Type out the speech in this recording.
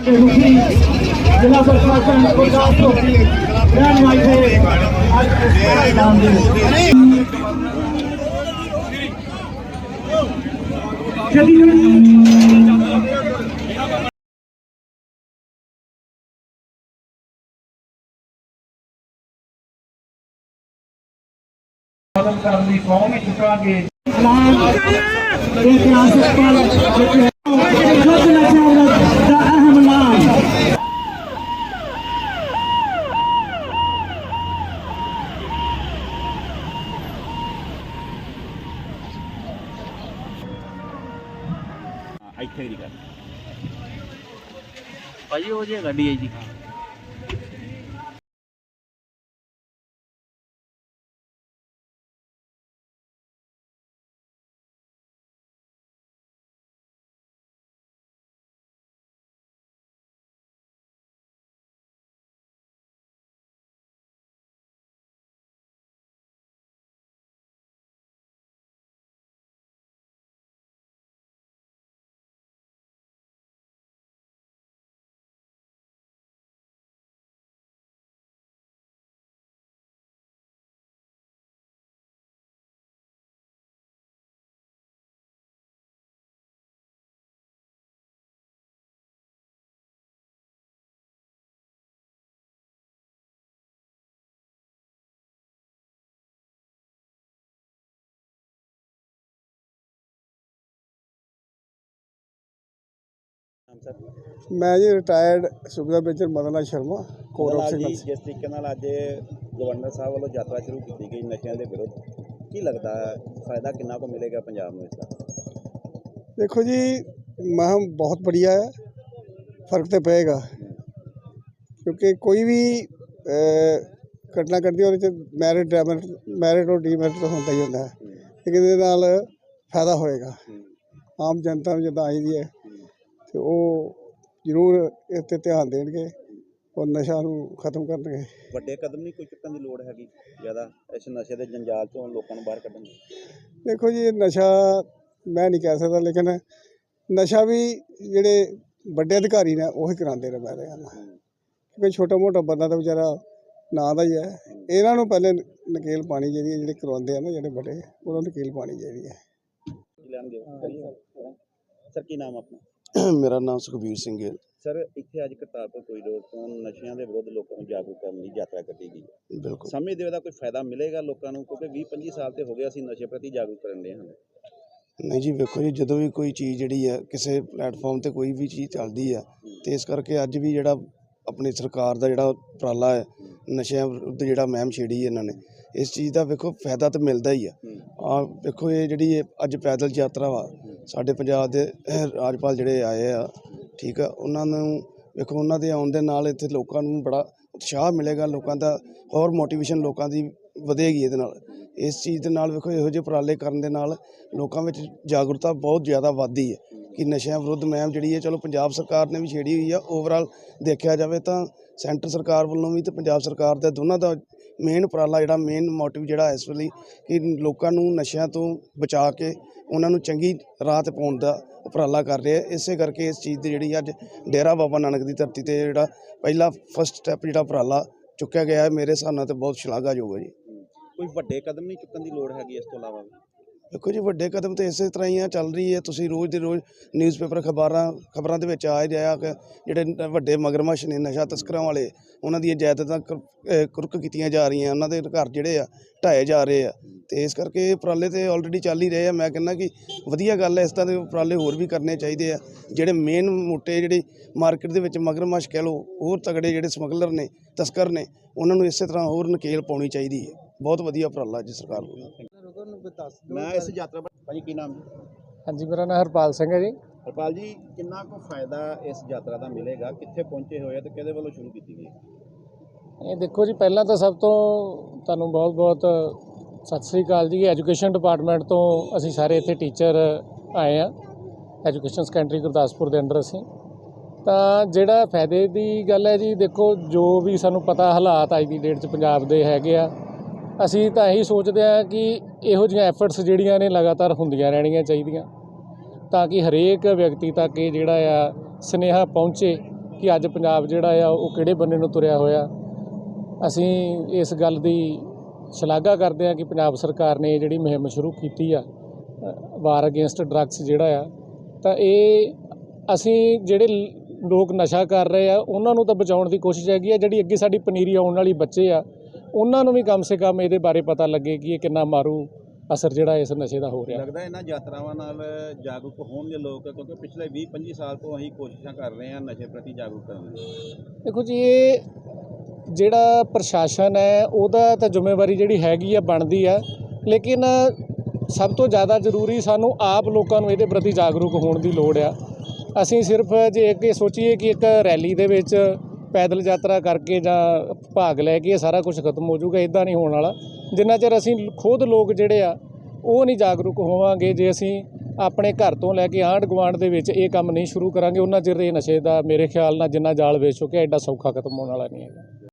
ਮੁਖੀ ਜ਼ਿਲ੍ਹਾ ਪ੍ਰਸ਼ਾਸਨ ਗੁਰਦਾਸਪੁਰ ਰਹਿਨਮਾਈ ਦੇ ਅੱਜ ਇਸ ਨਾਮ ਦੇ ਮਦਦ ਕਰਨ ਦੀ ਕੌਮ ਹੀ ਚੁੱਕਾਂਗੇ ਇਤਿਹਾਸਕ ਪਲ ਵਿੱਚ ਯੁੱਧ ਨਸ਼ਾ ਦਾ ਅਹਿਮ ਨਾਮ ਇੱਥੇ ਦੀ ਗੱਲ ਭਾਜੀ ਉਹ ਜੇ ਗੱਡੀ ਹੈ ਜੀ। ਮੈਂ ਜੀ retired Subedar major Madan Lal Sharma corps of ਜੀ ਸਿਗਨਲ ਜਿਸ ਤਰੀਕੇ ਨਾਲ ਅੱਜ ਗਵਰਨਰ ਸਾਹਿਬ ਵੱਲੋਂ ਯਾਤਰਾ ਸ਼ੁਰੂ ਕੀਤੀ ਗਈ ਨਸ਼ਿਆਂ ਦੇ ਵਿਰੁੱਧ ਕੀ ਲੱਗਦਾ ਫਾਇਦਾ ਕਿੰਨਾ ਕੁ ਮਿਲੇਗਾ ਪੰਜਾਬ ਨੂੰ ਇਸ ਦਾ? ਦੇਖੋ ਜੀ ਮਹਿਮ ਬਹੁਤ ਬੜੀਆ ਹੈ ਫ਼ਰਕ ਤੇ ਪਏਗਾ। ਕਿਉਂਕਿ ਕੋਈ ਵੀ ਘਟਨਾ ਘਟਦੀ ਉਹਦੇ ਚ ਮੈਰਿਟ ਡੈਮਰਿਟ ਮੈਰਿਟ ਔਰ ਡੀਮੈਰਿਟ ਤਾਂ ਹੁੰਦਾ ਹੀ ਹੁੰਦਾ ਹੈ। ਲੇਕਿਨ ਇਹਦੇ ਨਾਲ ਫਾਇਦਾ ਹੋਏਗਾ। ਆਮ ਜਨਤਾ ਨੂੰ ਜਦੋਂ ਆਈ ਦੀ ਹੈ ਤੇ ਉਹ ਜ਼ਰੂਰ ਇਸ 'ਤੇ ਧਿਆਨ ਦੇਣਗੇ ਔਰ ਨਸ਼ਾ ਨੂੰ ਖਤਮ ਕਰਨਗੇ। ਵੱਡੇ ਕਦਮ ਨਹੀਂ ਕੋਈ ਚੁੱਕਣ ਦੀ ਲੋੜ ਹੈਗੀ ਜ਼ਿਆਦਾ ਇਸ ਨਸ਼ੇ ਦੇ ਜੰਜਾਲ ਤੋਂ ਲੋਕਾਂ ਨੂੰ ਬਾਹਰ ਕੱਢਣ ਦੀ? ਦੇਖੋ ਜੀ ਇਹ ਨਸ਼ਾ ਮੈਂ ਨਹੀਂ ਕਹਿ ਸਕਦਾ ਲੇਕਿਨ ਨਸ਼ਾ ਵੀ ਜਿਹੜੇ ਵੱਡੇ ਅਧਿਕਾਰੀ ਨੇ ਉਹੀ ਕਰਾਉਂਦੇ ਨੇ ਮੈਂ ਤਾਂ ਕਹਿੰਦਾ। ਕਿਉਂਕਿ ਛੋਟਾ ਮੋਟਾ ਬੰਦਾ ਤਾਂ ਵਿਚਾਰਾ ਨਾਂ ਦਾ ਹੀ ਹੈ। ਇਹਨਾਂ ਨੂੰ ਪਹਿਲੇ ਨਕੇਲ ਪਾਣੀ ਚਾਹੀਦੀ ਹੈ ਜਿਹੜੇ ਕਰਵਾਉਂਦੇ ਆ ਨਾ ਜਿਹੜੇ ਵੱਡੇ ਉਹਨਾਂ ਨੂੰ ਨਕੇਲ ਪਾਣੀ ਚਾਹੀਦੀ ਹੈ। ਲੈਣਗੇ। ਸਰ ਕੀ ਨਾਮ ਆਪਣਾ? ਮੇਰਾ ਨਾਮ ਸੁਖਬੀਰ ਸਿੰਘ ਹੈ। ਸਰ ਇੱਥੇ ਅੱਜ ਕਰਤਾਰਪੁਰ ਕੋਰੀਡੋਰ ਤੋਂ ਨਸ਼ਿਆਂ ਦੇ ਵਿਰੁੱਧ ਲੋਕਾਂ ਨੂੰ ਜਾਗਰੂਕ ਕਰਨ ਲਈ ਯਾਤਰਾ ਕੱਢੀ ਗਈ ਹੈ। ਬਿਲਕੁਲ। ਸਮਝਦੇ ਹੋ ਇਹਦਾ ਕੋਈ ਫਾਇਦਾ ਮਿਲੇਗਾ ਲੋਕਾਂ ਨੂੰ? ਕਿਉਂਕਿ 20 25 ਸਾਲ ਤੇ ਹੋ ਗਏ ਅਸੀਂ ਨਸ਼ੇ ਪ੍ਰਤੀ ਜਾਗਰੂਕ ਕਰਨ ਦੇ ਹਾਂ। ਨਹੀਂ ਜੀ ਵੇਖੋ ਜੀ ਜਦੋਂ ਵੀ ਕੋਈ ਚੀਜ਼ ਜਿਹੜੀ ਹੈ ਕਿਸੇ ਪਲੇਟਫਾਰਮ ਤੇ ਕੋਈ ਵੀ ਚੀਜ਼ ਚੱਲਦੀ ਹੈ ਤੇ ਇਸ ਕਰਕੇ ਅੱਜ ਵੀ ਜਿਹੜਾ ਆਪਣੀ ਸਰਕਾਰ ਦਾ ਜਿਹੜਾ ਉਪਰਾਲਾ ਹੈ ਨਸ਼ਿਆਂ ਵਿਰੁੱਧ ਜਿਹੜਾ ਮਹਿਮ ਛੇੜੀ ਇਹਨਾਂ ਨੇ ਇਸ ਚੀਜ਼ ਦਾ ਵੇਖੋ ਫਾਇਦਾ ਤਾਂ ਮਿਲਦਾ ਹੀ ਆ। ਆ ਵੇਖੋ ਇਹ ਜਿਹੜੀ ਇਹ ਅੱਜ ਪੈਦਲ ਯਾਤਰਾ ਵਾ ਸਾਡੇ ਪੰਜਾਬ ਦੇ ਰਾਜਪਾਲ ਜਿਹੜੇ ਆਏ ਆ ਠੀਕ ਆ ਉਹਨਾਂ ਨੂੰ ਵੇਖੋ ਉਹਨਾਂ ਦੇ ਆਉਣ ਦੇ ਨਾਲ ਇੱਥੇ ਲੋਕਾਂ ਨੂੰ ਬੜਾ ਉਤਸ਼ਾਹ ਮਿਲੇਗਾ ਲੋਕਾਂ ਦਾ ਹੋਰ ਮੋਟੀਵੇਸ਼ਨ ਲੋਕਾਂ ਦੀ ਵਧੇਗੀ ਇਹਦੇ ਨਾਲ। ਇਸ ਚੀਜ਼ ਦੇ ਨਾਲ ਵੇਖੋ ਇਹੋ ਜਿਹੇ ਉਪਰਾਲੇ ਕਰਨ ਦੇ ਨਾਲ ਲੋਕਾਂ ਵਿੱਚ ਜਾਗਰੂਕਤਾ ਬਹੁਤ ਜ਼ਿਆਦਾ ਵੱਧਦੀ ਹੈ ਕਿ ਨਸ਼ਿਆਂ ਵਿਰੁੱਧ ਮੁਹਿੰਮ ਜਿਹੜੀ ਹੈ ਚਲੋ ਪੰਜਾਬ ਸਰਕਾਰ ਨੇ ਵੀ ਛੇੜੀ ਹੋਈ ਆ ਓਵਰਆਲ ਦੇਖਿਆ ਜਾਵੇ ਤਾਂ ਸੈਂਟਰ ਸਰਕਾਰ ਵੱਲੋਂ ਵੀ ਤੇ ਪੰਜਾਬ ਸਰਕਾਰ ਦਾ ਦੋਨਾਂ ਦਾ ਮੇਨ ਉਪਰਾਲਾ ਜਿਹੜਾ ਮੇਨ ਮੋਟਿਵ ਜਿਹੜਾ ਇਸ ਵੇਲੇ ਕਿ ਲੋਕਾਂ ਨੂੰ ਨਸ਼ਿਆਂ ਤੋਂ ਬਚਾ ਕੇ ਉਹਨਾਂ ਨੂੰ ਚੰਗੀ ਰਾਹ ਤੇ ਪਾਉਣ ਦਾ ਉਪਰਾਲਾ ਕਰ ਰਿਹਾ ਇਸੇ ਕਰਕੇ ਇਸ ਚੀਜ਼ ਦੀ ਜਿਹੜੀ ਅੱਜ ਡੇਰਾ ਬਾਬਾ ਨਾਨਕ ਦੀ ਧਰਤੀ ਤੇ ਜਿਹੜਾ ਪਹਿਲਾ ਫਸਟ ਸਟੈਪ ਜਿਹੜਾ ਉਪਰਾਲਾ ਚੁੱਕਿਆ ਗਿਆ ਹੈ, ਮੇਰੇ ਹਿਸਾਬ ਨਾਲ ਤੇ ਬਹੁਤ ਸ਼ਲਾਘਾਯੋਗ ਹੈ ਜੀ। ਕੋਈ ਵੱਡੇ ਕਦਮ ਨਹੀਂ ਚੁੱਕਣ ਦੀ ਲੋੜ ਹੈਗੀ ਇਸ ਤੋਂ ਇਲਾਵਾ ਵੀ? ਦੇਖੋ ਜੀ, ਵੱਡੇ ਕਦਮ ਤੇ ਇਸੇ ਤਰ੍ਹਾਂ ਹੀ ਆ, ਚੱਲ ਰਹੀ ਹੈ। ਤੁਸੀਂ ਰੋਜ਼ ਦੇ ਰੋਜ਼ ਨਿਊਜ਼ਪੇਪਰ ਖਬਰਾਂ ਖਬਰਾਂ ਦੇ ਵਿੱਚ ਆ ਹੀ ਰਿਹਾ ਕਿ ਜਿਹੜੇ ਵੱਡੇ ਮਗਰਮੱਛ ਨੇ, ਨਸ਼ਾ ਤਸਕਰਾਂ ਵਾਲੇ, ਉਹਨਾਂ ਦੀਆਂ ਜਾਇਦਾਦਾਂ ਕੁਰ- ਕੁਰਕ ਕੀਤੀਆਂ ਜਾ ਰਹੀਆਂ, ਉਹਨਾਂ ਦੇ ਘਰ ਜਿਹੜੇ ਆ, ਢਾਏ ਜਾ ਰਹੇ ਆ। ਤੇ ਇਸ ਕਰਕੇ ਇਹ ਉਪਰਾਲੇ ਤੇ ਆਲਰੇਡੀ ਚੱਲ ਹੀ ਰਹੇ ਆ। ਮੈਂ ਕਹਿੰਦਾ ਕਿ ਵਧੀਆ ਗੱਲ ਹੈ, ਇਸ ਤਰ੍ਹਾਂ ਦੇ ਉਪਰਾਲੇ ਹੋਰ ਵੀ ਕਰਨੇ ਚਾਹੀਦੇ ਆ। ਜਿਹੜੇ ਮੇਨ ਮੋਟੇ, ਜਿਹੜੇ ਮਾਰਕੀਟ ਦੇ ਵਿੱਚ ਮਗਰਮੱਛ ਕਹਿ ਲਓ, ਹੋਰ ਤਗੜੇ ਜਿਹੜੇ ਸਮਗਲਰ ਨੇ, ਤਸਕਰ ਨੇ, ਉਹਨਾਂ ਨੂੰ ਇਸੇ ਤਰ੍ਹਾਂ ਹੋਰ ਨਕੇਲ ਪਾਉਣੀ ਚਾਹੀਦੀ ਹੈ। ਬਹੁਤ ਵਧੀਆ ਉਪਰਾਲਾ ਜੀ ਸਰਕਾਰ ਵੱਲੋਂ ਮੈਂ ਇਸ ਯਾਤਰਾ ਬਾਰੇ। ਭਾਜੀ ਕੀ ਨਾਮ ਜੀ? ਹਾਂਜੀ ਮੇਰਾ ਨਾਮ ਹਰਪਾਲ ਸਿੰਘ ਹੈ ਜੀ। ਹਰਪਾਲ ਜੀ ਕਿੰਨਾ ਕੁ ਫਾਇਦਾ ਇਸ ਯਾਤਰਾ ਦਾ ਮਿਲੇਗਾ? ਕਿੱਥੇ ਪਹੁੰਚੇ ਹੋਏ ਆ ਤੇ ਕਿਹਦੇ ਵੱਲੋਂ ਸ਼ੁਰੂ ਕੀਤੀ ਗਈ? ਇਹ ਦੇਖੋ ਜੀ ਪਹਿਲਾਂ ਤਾਂ ਸਭ ਤੋਂ ਤੁਹਾਨੂੰ ਬਹੁਤ-ਬਹੁਤ ਸਤਿ ਸ੍ਰੀ ਅਕਾਲ ਜੀ। ਐਜੂਕੇਸ਼ਨ ਡਿਪਾਰਟਮੈਂਟ ਤੋਂ ਅਸੀਂ ਸਾਰੇ ਇੱਥੇ ਟੀਚਰ ਆਏ ਆ। ਐਜੂਕੇਸ਼ਨ ਸੈਕੰਡਰੀ ਗੁਰਦਾਸਪੁਰ ਦੇ ਅੰਡਰ ਅਸੀਂ। ਤਾਂ ਜਿਹੜਾ ਫਾਇਦੇ ਦੀ ਗੱਲ ਹੈ ਜੀ ਦੇਖੋ ਜੋ ਵੀ ਸਾਨੂੰ ਪਤਾ ਹਾਲਾਤ ਅੱਜ ਦੀ ਡੇਟ 'ਚ ਪੰਜਾਬ ਦੇ ਹੈਗੇ ਆ ਅਸੀਂ ਤਾਂ ਇਹੀ ਸੋਚਦੇ ਆ ਕਿ ਇਹੋ ਜਿਹੀਆਂ ਐਫਰਟਸ ਜਿਹੜੀਆਂ ਨੇ ਲਗਾਤਾਰ ਹੁੰਦੀਆਂ ਰਹਿਣੀਆਂ ਚਾਹੀਦੀਆਂ, ਤਾਂ ਕਿ ਹਰੇਕ ਵਿਅਕਤੀ ਤੱਕ ਇਹ ਜਿਹੜਾ ਆ ਸਨੇਹਾ ਪਹੁੰਚੇ ਕਿ ਅੱਜ ਪੰਜਾਬ ਜਿਹੜਾ ਆ ਉਹ ਕਿਹੜੇ ਬੰਨੇ ਨੂੰ ਤੁਰਿਆ ਹੋਇਆ। ਅਸੀਂ ਇਸ ਗੱਲ ਦੀ ਸ਼ਲਾਘਾ ਕਰਦੇ ਹਾਂ ਕਿ ਪੰਜਾਬ ਸਰਕਾਰ ਨੇ ਇਹ ਜਿਹੜੀ ਮੁਹਿੰਮ ਸ਼ੁਰੂ ਕੀਤੀ ਆ ਵਾਰ ਅਗੇਂਸਟ ਡਰੱਗਸ ਜਿਹੜਾ ਆ, ਤਾਂ ਇਹ ਅਸੀਂ ਜਿਹੜੇ ਲੋਕ ਨਸ਼ਾ ਕਰ ਰਹੇ ਆ, ਉਹਨਾਂ ਨੂੰ ਤਾਂ ਬਚਾਉਣ ਦੀ ਕੋਸ਼ਿਸ਼ ਹੈਗੀ ਆ, ਜਿਹੜੀ ਅੱਗੇ ਸਾਡੀ ਪਨੀਰੀ ਆਉਣ ਵਾਲੀ ਬੱਚੇ ਆ ਉਹਨਾਂ ਨੂੰ ਵੀ ਕਮ ਸੇ ਕਮ ਇਹਦੇ ਬਾਰੇ ਪਤਾ ਲੱਗੇ ਕਿ ਇਹ ਕਿੰਨਾ ਮਾਰੂ ਅਸਰ ਜਿਹੜਾ ਇਸ ਨਸ਼ੇ ਦਾ ਹੋ ਰਿਹਾ। ਲੱਗਦਾ ਇਹਨਾਂ ਯਾਤਰਾਵਾਂ ਨਾਲ ਜਾਗਰੂਕ ਹੋਣਗੇ ਲੋਕ ਕਿਉਂਕਿ ਪਿਛਲੇ 20 25 ਸਾਲ ਤੋਂ ਅਸੀਂ ਕੋਸ਼ਿਸ਼ਾਂ ਕਰ ਰਹੇ ਹਾਂ ਨਸ਼ੇ ਪ੍ਰਤੀ ਜਾਗਰੂਕ ਕਰਨ ਦੀ। ਦੇਖੋ ਜੀ ਇਹ ਜਿਹੜਾ ਪ੍ਰਸ਼ਾਸਨ ਹੈ ਉਹਦਾ ਤਾਂ ਜ਼ਿੰਮੇਵਾਰੀ ਜਿਹੜੀ ਹੈਗੀ ਆ ਬਣਦੀ ਆ। ਲੇਕਿਨ ਸਭ ਤੋਂ ਜ਼ਿਆਦਾ ਜ਼ਰੂਰੀ ਸਾਨੂੰ ਆਪ ਲੋਕਾਂ ਨੂੰ ਇਹਦੇ ਪ੍ਰਤੀ ਜਾਗਰੂਕ ਹੋਣ ਦੀ ਲੋੜ ਆ। ਅਸੀਂ ਸਿਰਫ ਜੇ ਇੱਕ ਇਹ ਸੋਚੀਏ ਕਿ ਇੱਕ ਰੈਲੀ ਦੇ ਵਿੱਚ ਪੈਦਲ ਯਾਤਰਾ ਕਰਕੇ ਜਾਂ ਭਾਗ ਲੈ ਕੇ ਇਹ ਸਾਰਾ ਕੁਝ ਖਤਮ ਹੋ ਜਾਊਗਾ ਇਦਾਂ ਨਹੀਂ ਹੋਣ ਵਾਲਾ। ਜਿੰਨਾ ਚਿਰ ਅਸੀਂ ਖੁਦ ਲੋਕ ਜਿਹੜੇ ਆ, ਉਹ ਨਹੀਂ ਜਾਗਰੂਕ ਹੋਵਾਂਗੇ, ਜੇ ਅਸੀਂ ਆਪਣੇ ਘਰ ਤੋਂ ਲੈ ਕੇ ਆਂਢ ਗੁਆਂਢ ਦੇ ਵਿੱਚ ਇਹ ਕੰਮ ਨਹੀਂ ਸ਼ੁਰੂ ਕਰਾਂਗੇ, ਉਹਨਾਂ ਚਿਰ ਇਹ ਨਸ਼ੇ ਦਾ ਮੇਰੇ ਖਿਆਲ ਨਾਲ ਜਿੰਨਾ ਜਾਲ ਵੇਚ ਚੁੱਕਿਆ ਐਡਾ ਸੌਖਾ ਖਤਮ ਹੋਣ ਵਾਲਾ ਨਹੀਂ ਹੈ